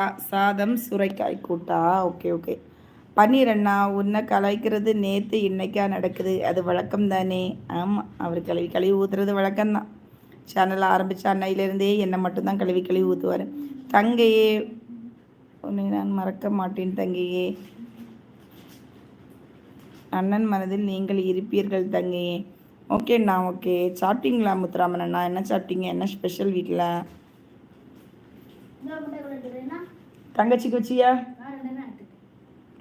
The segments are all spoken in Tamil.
சாதம் சுரைக்காய் கூட்டா? Okay okay. பன்னீர் அண்ணா உன்னை கலாய்க்கிறது நேற்று இன்னைக்கா நடக்குது. அது வழக்கம் தானே? ஆமாம் அவர் கழுவி கழுவி ஊற்றுறது வழக்கம்தான் சேனல் ஆரம்பித்த அன்னையிலேருந்தே என்னை மட்டும்தான் கழுவி கழுவி ஊற்றுவார் தங்கையே உன்னை நான் மறக்க மாட்டேன் தங்கையே. அண்ணன் மனதில் நீங்கள் இருப்பீர்கள் தங்கையே. ஓகேண்ணா ஓகே. சாப்பிட்டீங்களா முத்துராமன் அண்ணா? என்ன சாப்பிட்டீங்க? என்ன ஸ்பெஷல் வீட்டில் இன்னொரு முட்டை கூட எடுத்துக்கிறேன்னா தங்கச்சிக்கு வச்சியா?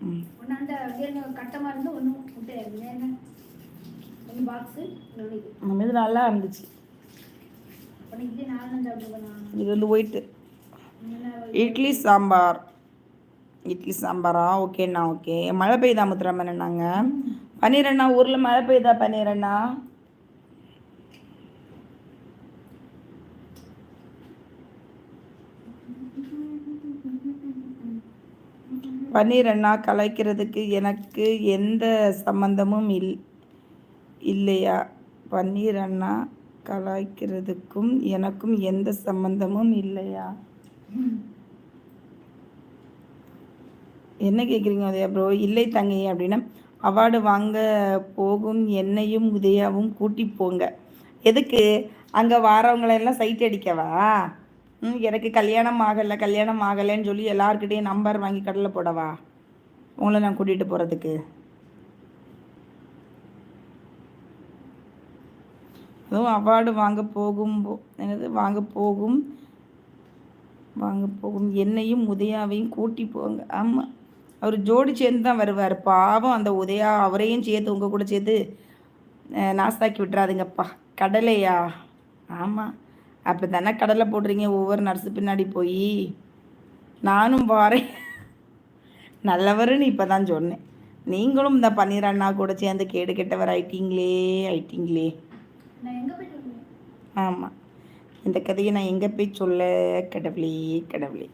இது. நல்லா இருந்துச்சு. இதே வந்து ஒயிட்டு இட்லி சாம்பார். இட்லி சாம்பாரா? ஓகேண்ணா ஓகே. மழை பெய்யுதா முத்துராமன் அண்ணாங்க? பன்னீரண்ணா ஊரில் மழை பெய்யுதா பன்னீரண்ணா? பன்னீர் அண்ணா கலைக்கிறதுக்கு எனக்கு எந்த சம்பந்தமும் இல் இல்லையா? பன்னீர் அண்ணா கலாய்க்கிறதுக்கும் எனக்கும் எந்த சம்பந்தமும் இல்லையா? என்ன கேட்குறீங்க உதயா ப்ரோ இல்லை தங்கை அப்படின்னா அவார்டு வாங்க போகும் என்னையும் உதயாவும் கூட்டி போங்க. எதுக்கு? அங்கே வாரவங்களெல்லாம் சைட் அடிக்கவா? எனக்கு கல்யாணம் ஆகலை கல்யாணம் ஆகலைன்னு சொல்லி எல்லாருக்கிட்டையும் நம்பர் வாங்கி கடலை போடவா? உங்களை நான் கூட்டிகிட்டு போகிறதுக்கு அதுவும் அவார்டு வாங்க போகும் என்னது? வாங்க போகும் வாங்க போகும். என்னையும் உதயாவையும் கூட்டி போங்க. ஆமாம் அவர் ஜோடி சேர்ந்து தான் வருவார். பாவம் அந்த உதயா அவரையும் சேர்த்து உங்கள் கூட சேர்த்து நாஸ்தாக்கி விட்டுறாதுங்கப்பா. கடலையா? ஆமாம் அப்படி தானே கடலை போடுறீங்க? ஒவ்வொரு நர்ஸு பின்னாடி போய் நானும் வாரேன். நல்லவருன்னு இப்போ தான் சொன்னேன் நீங்களும் இந்த பன்னீர் அண்ணா கூட சேர்ந்து கேடு கெட்டவர் ஆயிட்டீங்களே ஆயிட்டீங்களே. ஆமாம் இந்த கதையை நான் எங்கே போய் சொல்ல? கடவுளே கடவுளே.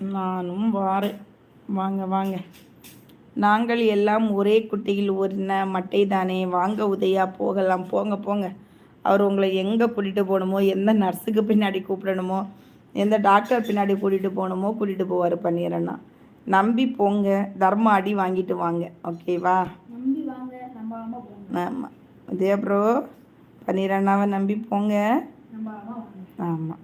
நானும் வாரேன். வாங்க வாங்க. நாங்கள் எல்லாம் ஒரே குட்டையில் ஒருன மட்டை தானே வாங்க உதயா போகலாம். போங்க போங்க. அவர் உங்களை எங்கே கூட்டிகிட்டு போகணுமோ எந்த நர்ஸுக்கு பின்னாடி கூப்பிடணுமோ எந்த டாக்டர் பின்னாடி கூட்டிகிட்டு போகணுமோ கூட்டிகிட்டு போவார் பன்னீரண்ணா. நம்பி போங்க. தர்ம அடி வாங்கிட்டு வாங்க. ஓகேவா ஆமாம் இதே ப்ரோ பன்னீரண்ணாவை நம்பி போங்க. ஆமாம்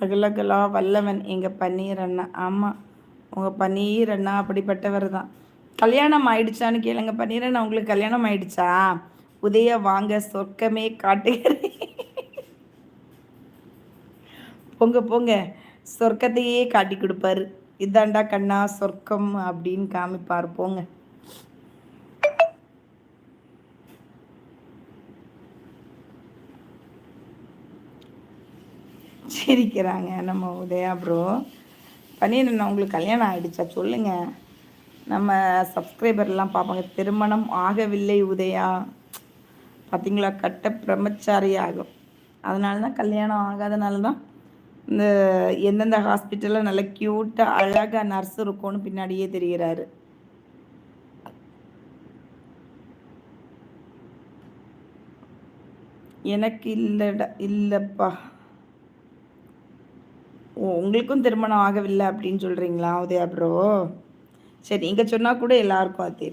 சகலகலா வல்லவன் எங்கள் பன்னீர் அண்ணா. ஆமாம் உங்கள் பன்னீர் அண்ணா அப்படிப்பட்டவர் தான். கல்யாணம் ஆயிடுச்சான்னு கேளுங்க பன்னீர் அண்ணா உங்களுக்கு கல்யாணம் ஆயிடுச்சா? உதய வாங்க சொர்க்கமே காட்டுகிறேன். போங்க போங்க. சொர்க்கத்தையே காட்டி கொடுப்பாரு. இதாண்டா கண்ணா சொர்க்கம் அப்படின்னு காமிப்பார். போங்க. சிரிக்கிறாங்க. நம்ம உதயா ப்ரோ பன்னீரண்ணா உங்களுக்கு கல்யாணம் ஆகிடுச்சா சொல்லுங்கள் நம்ம சப்ஸ்கிரைபர்லாம் பார்ப்பாங்க திருமணம் ஆகவில்லை உதயா. பார்த்தீங்களா கட்ட பிரம்மச்சாரி ஆகும் அதனால தான் கல்யாணம் ஆகாதனால தான் இந்த எந்தெந்த ஹாஸ்பிட்டலில் நல்ல க்யூட்டாக அழகாக நர்ஸ் இருக்கும்னு பின்னாடியே தெரிகிறாரு. எனக்கு இல்லைடா இல்லைப்பா. உங்களுக்கும் திருமணம் ஆகவில்லை அப்படின்னு சொல்கிறீங்களா உதயா ப்ரோ சரி நீங்கள் சொன்னால் கூட எல்லாருக்கும் அது தெரியும்.